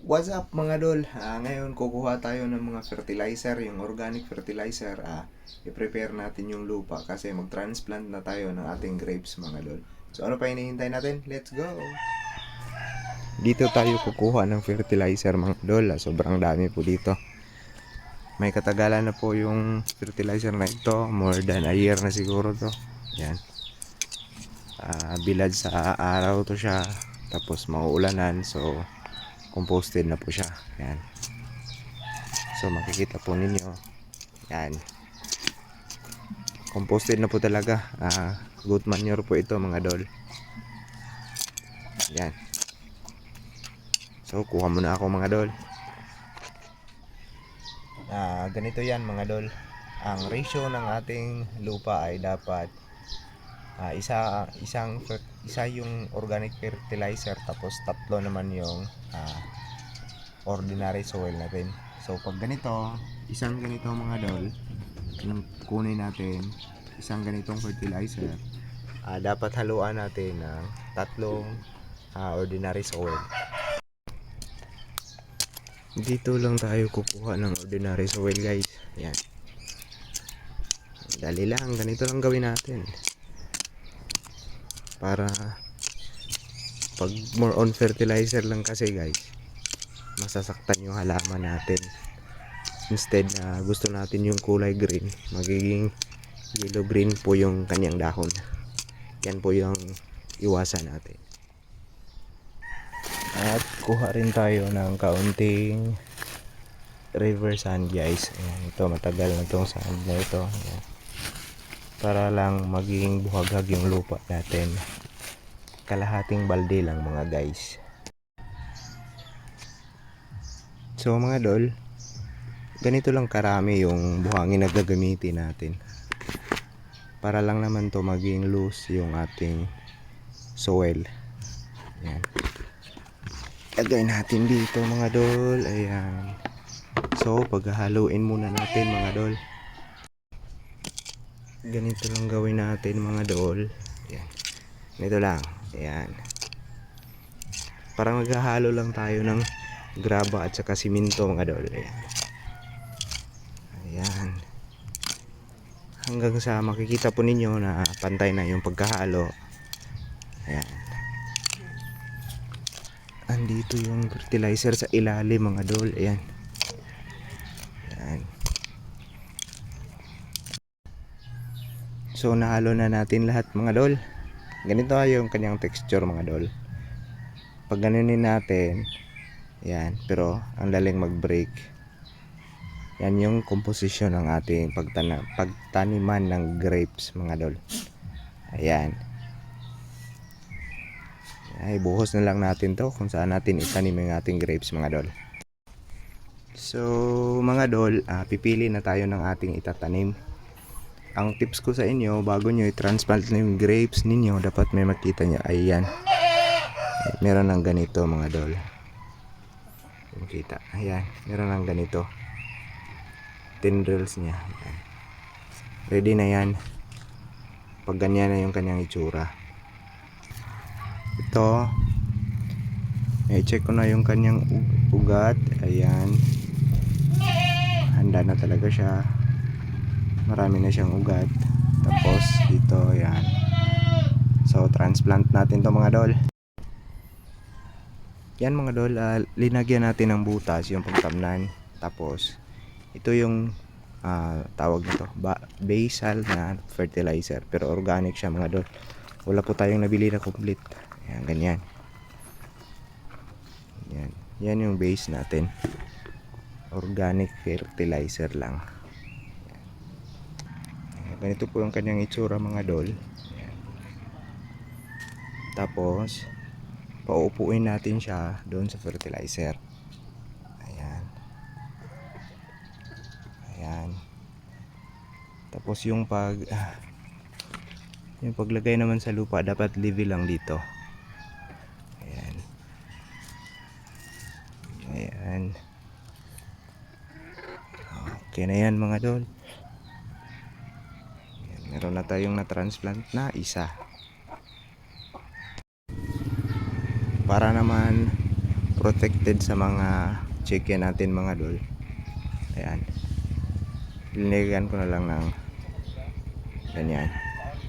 What's up mga dol? Ah, ngayon kukuha tayo ng mga fertilizer, yung organic fertilizer. Ah, i-prepare natin yung lupa kasi mag-transplant na tayo ng ating grapes mga dol. So ano pa hinihintay natin? Let's go! Dito tayo kukuha ng fertilizer mga dol. Ah, sobrang dami po dito. May katagalan na po yung fertilizer na ito. More than a year na siguro to. Yan. Ah, bilad sa araw to siya. Tapos mauulanan. So, composted na po siya. Yan. So makikita po ninyo. Yan. Composted na po talaga. Ah, good manure po ito mga dol. Yan. So kuha muna ako mga dol. Ah, ganito yan mga dol. Ang ratio ng ating lupa ay dapat ah, isa isang isa yung organic fertilizer tapos tatlo naman yung ah, ordinary soil natin. So pag ganito, isang ganito mga dol, yung kunin natin, isang ganitong fertilizer, ah, dapat haluan natin ng tatlong ah, ordinary soil. Dito lang tayo kukuha ng ordinary soil guys. Yan. Dali lang, ganito lang gawin natin. Para pag more on fertilizer lang kasi guys, masasaktan yung halaman natin. Instead na gusto natin yung kulay green, magiging yellow green po yung kanyang dahon. Yan po yung iwasan natin. At kuha rin tayo ng kaunting river sand guys. Ayan, ito matagal na itong sand na ito. Ayan. Para lang maging buhaghag yung lupa natin. Kalahating balde lang mga guys. So mga dol, ganito lang karami yung buhangin na gagamitin natin. Para lang naman to maging loose yung ating soil. Ayan. Lagay natin dito mga dol. Ayan. So, paghahaluin muna natin mga dol. Ganito lang gawin natin mga dol. Ayan. Ganito lang. Ayan. Parang maghahalo lang tayo ng graba at saka siminto mga dol. Ayan. Ayan. Hanggang sa makikita po ninyo na pantay na yung pagkahalo. Ayan andito yung fertilizer sa ilalim mga ayan ayan so nahalo na natin lahat mga dol. Ganito yung kanyang texture mga dol. Pag ganunin natin yan. Pero ang laling mag break yan yung composition ng ating pagtana, pagtaniman ng grapes mga dol. Ayan. Ay buhos na lang natin to kung saan natin itanim yung ating grapes mga dol. So mga dol ah, pipili na tayo ng ating itatanim ang tips ko sa inyo bago nyo i-transplant yung grapes ninyo dapat may makita nyo ayan meron ng ganito mga dol. Makita ayan meron ng ganito. Tendrils nya ayan. ready na yan. Pag ganyan na yung kanyang itsura. Ito. I-check ko na yung kanyang ugat. Ayan. Handa na talaga siya marami na siyang ugat tapos dito ayan so transplant natin to mga dol yan mga dol ah, linagyan natin ng butas yung pagtamnan tapos ito yung ah, tawag nito ba- basal na fertilizer pero organic siya mga dol wala po tayong nabili na complete Ayan, ganyan. Yan. Yan yung base natin. Organic fertilizer lang. Ganito po yung kanyang itsura mga dol. Ayan. Tapos, pauupuin natin siya doon sa fertilizer. Ayan. Ayan. Tapos yung pag yung paglagay naman sa lupa dapat level lang dito. Ayan. Ayan. Okay na yan mga dol. Meron na tayong na-transplant na isa. Para naman protected sa mga chicken natin mga dol. Ayan. Linagyan ko na lang ng ganyan.